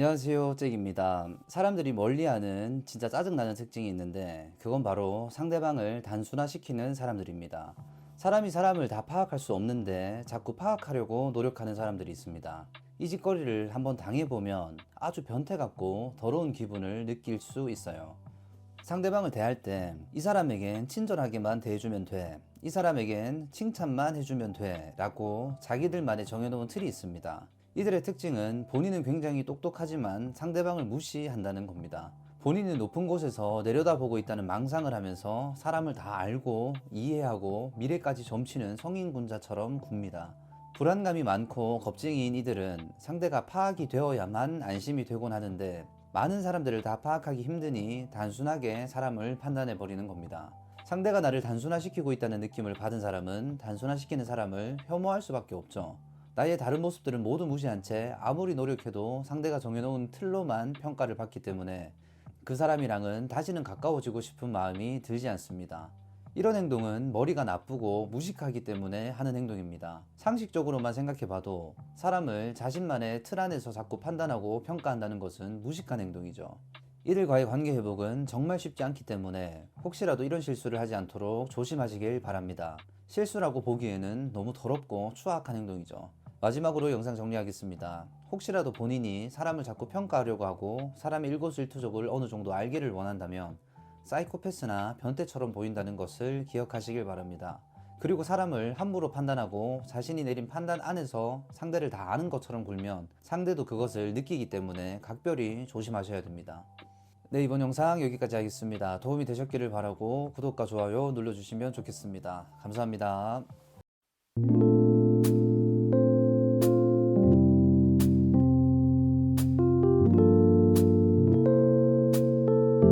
안녕하세요 잭입니다 사람들이 멀리하는 진짜 짜증나는 특징이 있는데 그건 바로 상대방을 단순화시키는 사람들입니다 사람이 사람을 다 파악할 수 없는데 자꾸 파악하려고 노력하는 사람들이 있습니다 이 짓거리를 한번 당해보면 아주 변태 같고 더러운 기분을 느낄 수 있어요 상대방을 대할 때 이 사람에겐 친절하게만 대해주면 돼. 이 사람에겐 칭찬만 해주면 돼. 라고 자기들만의 정해놓은 틀이 있습니다. 이들의 특징은 본인은 굉장히 똑똑하지만 상대방을 무시한다는 겁니다. 본인은 높은 곳에서 내려다보고 있다는 망상을 하면서 사람을 다 알고 이해하고 미래까지 점치는 성인군자처럼 굽니다. 불안감이 많고 겁쟁이인 이들은 상대가 파악이 되어야만 안심이 되곤 하는데 많은 사람들을 다 파악하기 힘드니 단순하게 사람을 판단해 버리는 겁니다. 상대가 나를 단순화시키고 있다는 느낌을 받은 사람은 단순화시키는 사람을 혐오할 수밖에 없죠. 나의 다른 모습들은 모두 무시한 채 아무리 노력해도 상대가 정해놓은 틀로만 평가를 받기 때문에 그 사람이랑은 다시는 가까워지고 싶은 마음이 들지 않습니다. 이런 행동은 머리가 나쁘고 무식하기 때문에 하는 행동입니다. 상식적으로만 생각해봐도 사람을 자신만의 틀 안에서 자꾸 판단하고 평가한다는 것은 무식한 행동이죠. 이들과의 관계 회복은 정말 쉽지 않기 때문에 혹시라도 이런 실수를 하지 않도록 조심하시길 바랍니다. 실수라고 보기에는 너무 더럽고 추악한 행동이죠. 마지막으로 영상 정리하겠습니다. 혹시라도 본인이 사람을 자꾸 평가하려고 하고 사람의 일거수일투족을 어느 정도 알기를 원한다면 사이코패스나 변태처럼 보인다는 것을 기억하시길 바랍니다. 그리고 사람을 함부로 판단하고 자신이 내린 판단 안에서 상대를 다 아는 것처럼 굴면 상대도 그것을 느끼기 때문에 각별히 조심하셔야 됩니다. 네, 이번 영상 여기까지 하겠습니다. 도움이 되셨기를 바라고 구독과 좋아요 눌러주시면 좋겠습니다. 감사합니다.